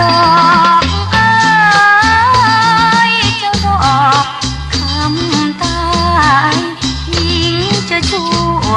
ดอกเอ้ดอกคำตายหญิงจะชั่ว